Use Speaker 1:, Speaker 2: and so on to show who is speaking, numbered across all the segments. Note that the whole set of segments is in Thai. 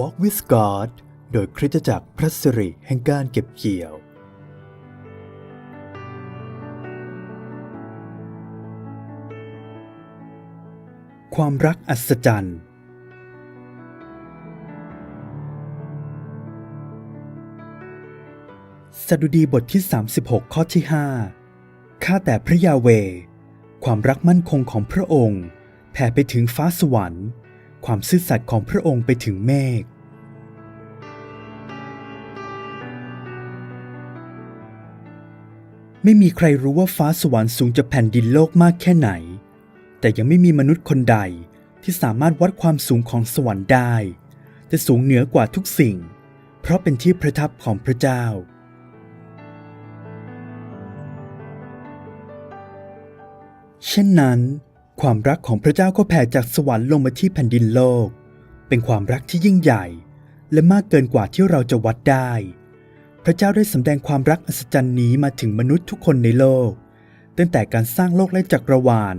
Speaker 1: Walk with God โดยคริสตจักรพระสิริแห่งการเก็บเกี่ยว ความรักอัศจรรย์ สดุดีบทที่ 36 ข้อที่ 5 ข้าแต่พระยาเว ความรักมั่นคงของพระองค์ แผ่ไปถึงฟ้าสวรรค์ ความซื่อสัตย์ของพระองค์ไปถึงเมฆ ไม่มีใครรู้ว่าฟ้าสวรรค์สูงจากแผ่นดินโลกมากแค่ไหน แต่ยังไม่มีมนุษย์คนใดที่สามารถวัดความสูงของสวรรค์ได้แต่สูงเหนือกว่าทุกสิ่ง เพราะเป็นที่ประทับของพระเจ้า เช่นนั้น ความรักของพระเจ้าก็แผ่จากสวรรค์ลงมาที่แผ่นดินโลก เป็นความรักที่ยิ่งใหญ่ และมากเกินกว่าที่เราจะวัดได้ พระเจ้าได้สำแดงความรักอัศจรรย์นี้มาถึงมนุษย์ทุกคนในโลก ตั้งแต่การสร้างโลกและจักรวาล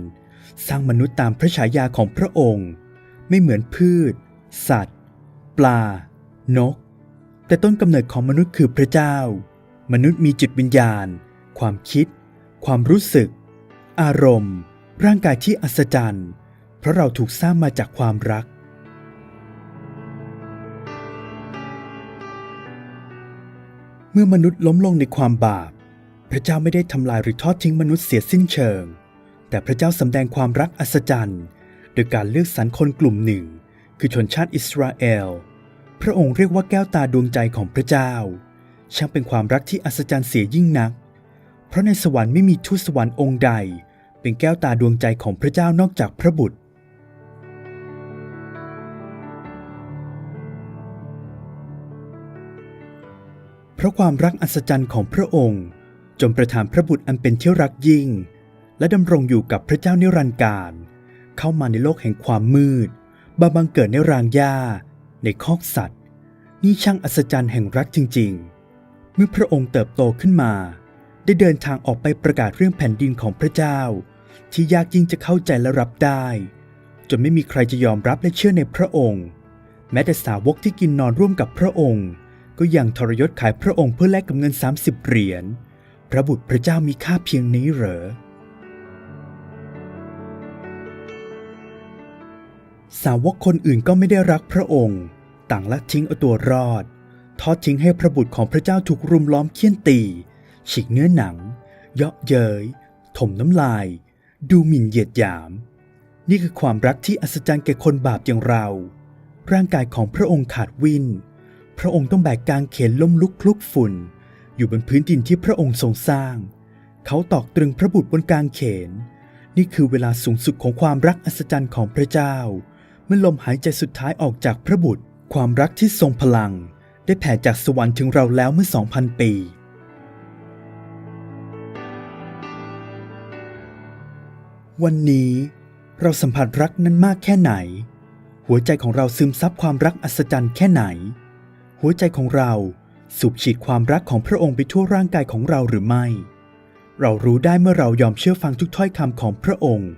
Speaker 1: สร้างมนุษย์ตามพระฉายาของพระองค์ ไม่เหมือนพืช สัตว์ ปลา นก แต่ต้นกำเนิดของมนุษย์คือพระเจ้า มนุษย์มีจิตวิญญาณ ความคิด ความรู้สึก อารมณ์ ร่างกายที่อัศจรรย์ เพราะเราถูกสร้างมาจากความรัก เมื่อมนุษย์ล้มลงในความบาป พระเจ้าไม่ได้ทำลายหรือทอดทิ้งมนุษย์เสียสิ้นเชิง แต่พระเจ้าสำแดงความรักอัศจรรย์โดยการเลือกสรรคนกลุ่มหนึ่ง คือชนชาติอิสราเอล พระองค์เรียกว่าแก้วตาดวงใจของพระเจ้า ช่างเป็นความรักที่อัศจรรย์เสียยิ่งนัก เพราะในสวรรค์ไม่มีทูตสวรรค์องค์ใด เป็นแก้วตาดวงใจของพระเจ้านอกจากพระบุตร เพราะความรักอัศจรรย์ของพระองค์จงประทานพระบุตรอันเป็นที่รักยิ่ง และดำรงอยู่กับพระเจ้านิรันดร์การ เข้ามาในโลกแห่งความมืดบาบังเกิดในรางหญ้า ในคอกสัตว์ นี่ช่างอัศจรรย์แห่งรักจริง ๆ เมื่อพระองค์เติบโตขึ้นมา ได้เดินทางออกไปประกาศเรื่องแผ่นดินของพระเจ้า ที่ยากยิ่งจะเข้าใจและรับได้ จนไม่มีใครจะยอมรับและเชื่อในพระองค์ แม้แต่สาวกที่กินนอนร่วมกับพระองค์ ก็ยังทรยศขายพระองค์เพื่อแลกกับเงิน 30 เหรียญ พระบุตรพระเจ้ามีค่าเพียงนี้เหรอ สาวกคนอื่นก็ไม่ได้รักพระองค์ ต่างละทิ้งเอาตัวรอด ทอดทิ้งให้พระบุตรของพระเจ้าถูกรุมล้อมเคี่ยนตี ฉีกเนื้อหนัง เยาะเย้ย ถมน้ำลาย ดูหมิ่นเหยียดหยาม นี่คือความรักที่อัศจรรย์แก่คนบาปอย่างเรา ร่างกายของพระองค์ขาดวิน พระองค์ต้องแบกกางเขนล้มลุกคลุกฝุ่น อยู่บนพื้นดินที่พระองค์ทรงสร้าง เขาตอกตรึงพระบุตรบนกางเขน นี่คือเวลาสูงสุดของความรักอัศจรรย์ของพระเจ้า เมื่อลมหายใจสุดท้ายออกจากพระบุตร ความรักที่ทรงพลัง ได้แผ่จากสวรรค์ถึงเราแล้วเมื่อ 2,000 ปีวันนี้เราสัมผัสรักนั้นมากแค่ไหน หัวใจของเราซึมซับความรักอัศจรรย์แค่ไหน หัวใจของเราสูบฉีดความรักของพระองค์ไปทั่วร่างกายของเราหรือไม่ เรารู้ได้เมื่อเรายอมเชื่อฟังทุกถ้อยคำของพระองค์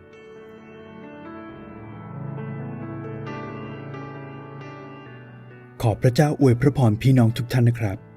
Speaker 1: ขอพระเจ้าอวยพระพรพี่น้องทุกท่านนะครับ